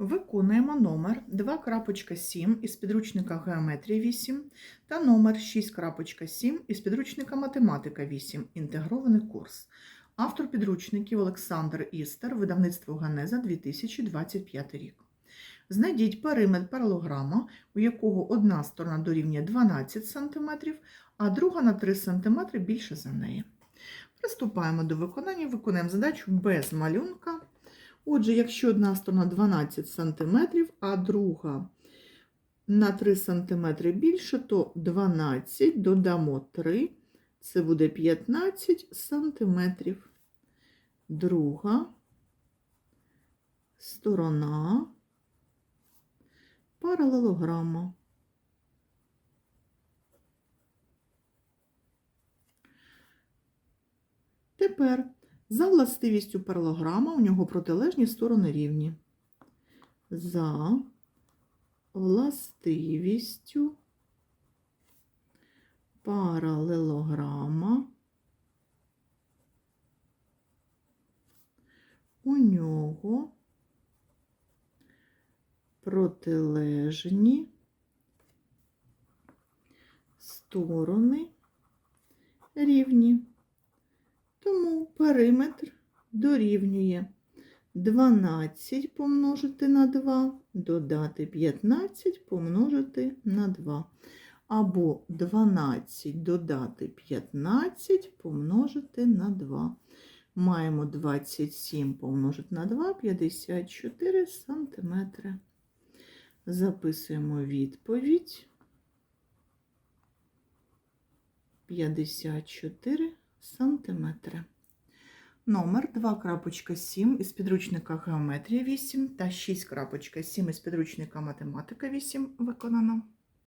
Виконуємо номер 2.7 із підручника Геометрія 8 та номер 6.7 із підручника Математика 8. Інтегрований курс. Автор підручників Олександр Істер, видавництво Ганеза 2025 рік. Знайдіть периметр паралограма, у якого одна сторона дорівнює 12 см, а друга на 3 см більше за неї. Приступаємо до виконання. Виконуємо задачу без малюнка. Отже, якщо одна сторона 12 см, а друга на 3 см більше, то 12 додамо 3, це буде 15 см. Друга сторона паралелограма. Тепер за властивістю паралограма у нього протилежні сторони рівні. За властивістю паралелограма у нього протилежні сторони рівні. Тому периметр дорівнює 12 помножити на 2, додати 15 помножити на 2. Або 12 додати 15 помножити на 2. Маємо 27 помножити на 2, 54 сантиметри. Записуємо відповідь. 54 сантиметри. Номер 2.7 із підручника Геометрія 8 та 6.7 із підручника Математика 8 виконано.